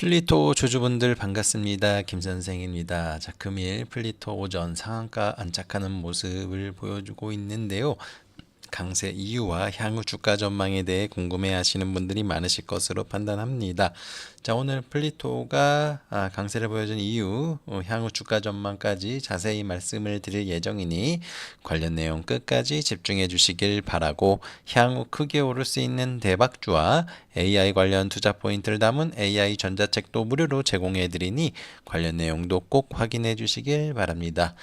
플리토 주주분들 반갑습니다. 김 선생입니다. 자, 금일 플리토 오전 상한가 안착하는 모습을 보여주고 있는데요. 강세 이유와 향후 주가 전망에 대해 궁금해 하시는 분들이 많으실 것으로 판단합니다. 자, 오늘 플리토가 아, 강세를 보여준 이유, 어, 향후 주가 전망까지 자세히 말씀을 드릴 예정이니 관련 내용 끝까지 집중해 주시길 바라고 향후 크게 오를 수 있는 대박주와 AI 관련 투자 포인트를 담은 AI 전자책도 무료로 제공해 드리니 관련 내용도 꼭 확인해 주시길 바랍니다.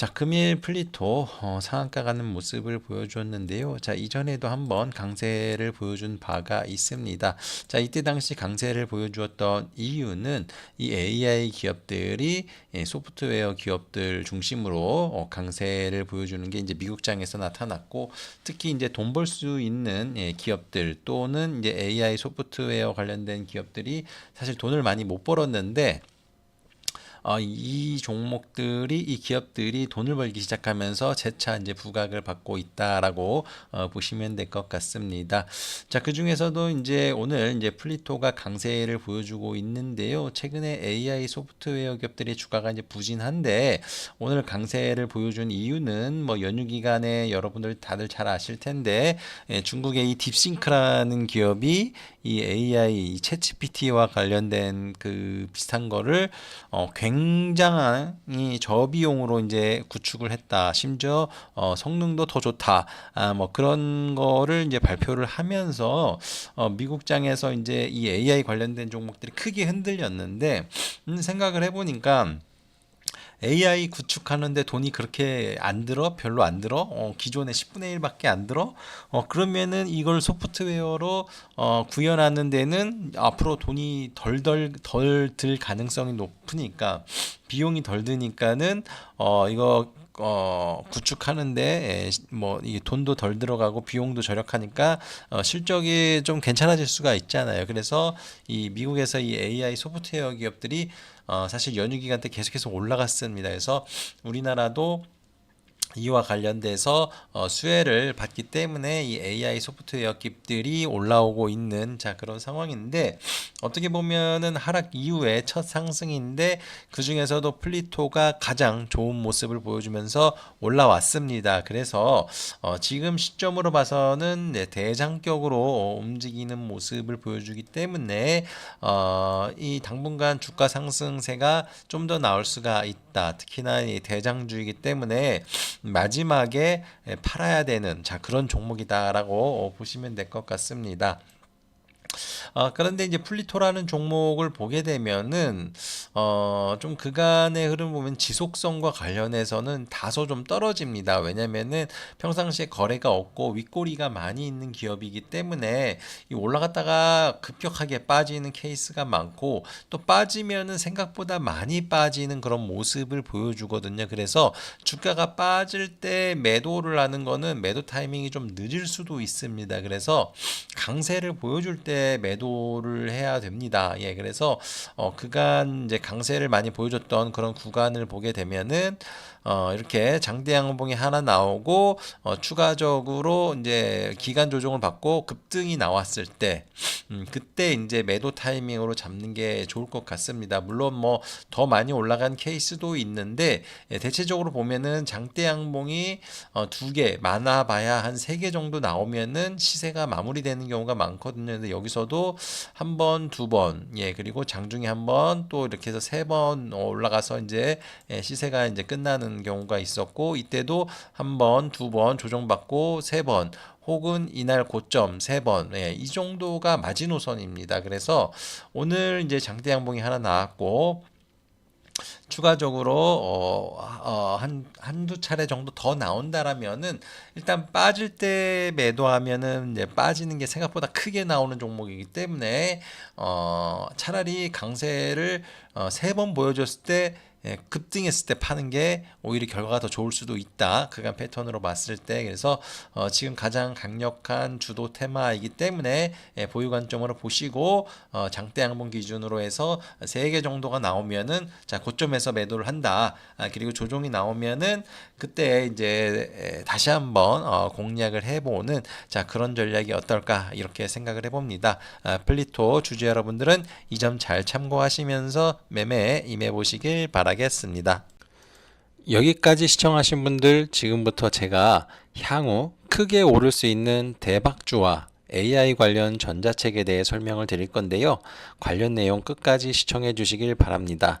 자, 금일 플리토 어, 상한가 가는 모습을 보여주었는데요. 자, 이전에도 한번 강세를 보여준 바가 있습니다. 자, 이때 당시 강세를 보여주었던 이유는 이 AI 기업들이 예, 소프트웨어 기업들 중심으로 어, 강세를 보여주는 게 이제 미국장에서 나타났고 특히 이제 돈 벌 수 있는 예, 기업들 또는 이제 AI 소프트웨어 관련된 기업들이 사실 돈을 많이 못 벌었는데 어, 이 종목들이 이 기업들이 돈을 벌기 시작하면서 재차 이제 부각을 받고 있다라고 어, 보시면 될 것 같습니다. 자, 그 중에서도 이제 오늘 이제 플리토가 강세를 보여주고 있는데요. 최근에 AI 소프트웨어 기업들의 주가가 이제 부진한데 오늘 강세를 보여준 이유는 뭐 연휴 기간에 여러분들 다들 잘 아실 텐데 예, 중국의 이 딥싱크라는 기업이 이 AI 이 챗GPT와 관련된 그 비슷한 거를 어, 굉장 한이 저비용으로 이제 구축을 했다. 심지어 어, 성능도 더 좋다. 아, 뭐 그런 거를 이제 발표를 하면서 어, 미국장에서 이제 이 AI 관련된 종목들이 크게 흔들렸는데 음, 생각을 해보니까. AI 구축하는데 돈이 그렇게 안 들어? 별로 안 들어? 어, 기존의 10분의 1밖에 안 들어? 어, 그러면은 이걸 소프트웨어로 어, 구현하는 데는 앞으로 돈이 덜덜 덜 들 가능성이 높으니까 비용이 덜 드니까는 어, 이거 어, 구축하는데 에, 뭐 이게 돈도 덜 들어가고 비용도 절약하니까 어, 실적이 좀 괜찮아질 수가 있잖아요. 그래서 이 미국에서 이 AI 소프트웨어 기업들이 어, 사실 연휴 기간 때 계속해서 올라갔습니다. 그래서 우리나라도 이와 관련돼서 어, 수혜를 받기 때문에 이 AI 소프트웨어 깁들이 올라오고 있는 자 그런 상황인데 어떻게 보면은 하락 이후에 첫 상승인데 그 중에서도 플리토가 가장 좋은 모습을 보여주면서 올라왔습니다. 그래서 어, 지금 시점으로 봐서는 네, 대장격으로 움직이는 모습을 보여주기 때문에 어, 이 당분간 주가 상승세가 좀 더 나올 수가 있다. 특히나 이 대장주이기 때문에 마지막에 팔아야 되는 자 그런 종목이다라고 보시면 될 것 같습니다. 어, 그런데 이제 플리토라는 종목을 보게 되면은 어, 좀 그간의 흐름 보면 지속성과 관련해서는 다소 좀 떨어집니다. 왜냐면은 평상시에 거래가 없고 윗꼬리가 많이 있는 기업이기 때문에 이 올라갔다가 급격하게 빠지는 케이스가 많고 또 빠지면은 생각보다 많이 빠지는 그런 모습을 보여주거든요. 그래서 주가가 빠질 때 매도를 하는 거는 매도 타이밍이 좀 늦을 수도 있습니다. 그래서 강세를 보여줄 때 매도를 해야 됩니다. 예, 그래서 어, 그간 이제 강세를 많이 보여줬던 그런 구간을 보게 되면은 어, 이렇게 장대 양봉이 하나 나오고 어, 추가적으로 이제 기간 조정을 받고 급등이 나왔을 때 음, 그때 이제 매도 타이밍으로 잡는 게 좋을 것 같습니다. 물론 뭐 더 많이 올라간 케이스도 있는데 예, 대체적으로 보면은 장대 양봉이 어, 두 개, 많아봐야 한 세 개 정도 나오면은 시세가 마무리되는 경우가 많거든요. 근데 여기 서도 한 번, 두 번, 예, 그리고 장중에 한 번, 또 이렇게 해서 세 번 올라가서 이제 예, 시세가 이제 끝나는 경우가 있었고 이때도 한 번, 두 번 조정받고 세 번 혹은 이날 고점 세 번, 예, 이 정도가 마지노선입니다. 그래서 오늘 이제 장대 양봉이 하나 나왔고 추가적으로 어, 어, 한 한두 차례 정도 더 나온다라면은 일단 빠질 때 매도하면은 이제 빠지는 게 생각보다 크게 나오는 종목이기 때문에 어, 차라리 강세를 어, 세 번 보여줬을 때 예, 급등했을 때 파는 게 오히려 결과가 더 좋을 수도 있다. 그간 패턴으로 봤을 때 그래서 어, 지금 가장 강력한 주도 테마이기 때문에 예, 보유 관점으로 보시고 어, 장대 양봉 기준으로 해서 세개 정도가 나오면은 자 고점에서 매도를 한다. 아, 그리고 조정이 나오면은 그때 이제 에, 다시 한번 어, 공략을 해보는 자 그런 전략이 어떨까 이렇게 생각을 해봅니다. 아, 플리토 주주 여러분들은 이 점 잘 참고하시면서 매매에 임해 보시길 바 라겠습니다. 여기까지 시청하신 분들 지금부터 제가 향후 크게 오를 수 있는 대박주와 AI 관련 전자책에 대해 설명을 드릴 건데요. 관련 내용 끝까지 시청해 주시길 바랍니다.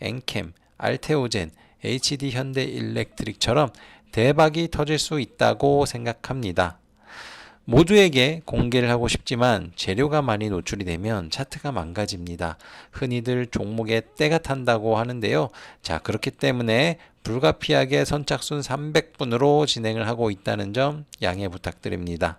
엔캠, 알테오젠, HD 현대 일렉트릭처럼 대박이 터질 수 있다고 생각합니다. 모두에게 공개를 하고 싶지만 재료가 많이 노출이 되면 차트가 망가집니다. 흔히들 종목에 때가 탄다고 하는데요. 자, 그렇기 때문에 불가피하게 선착순 300분으로 진행을 하고 있다는 점 양해 부탁드립니다.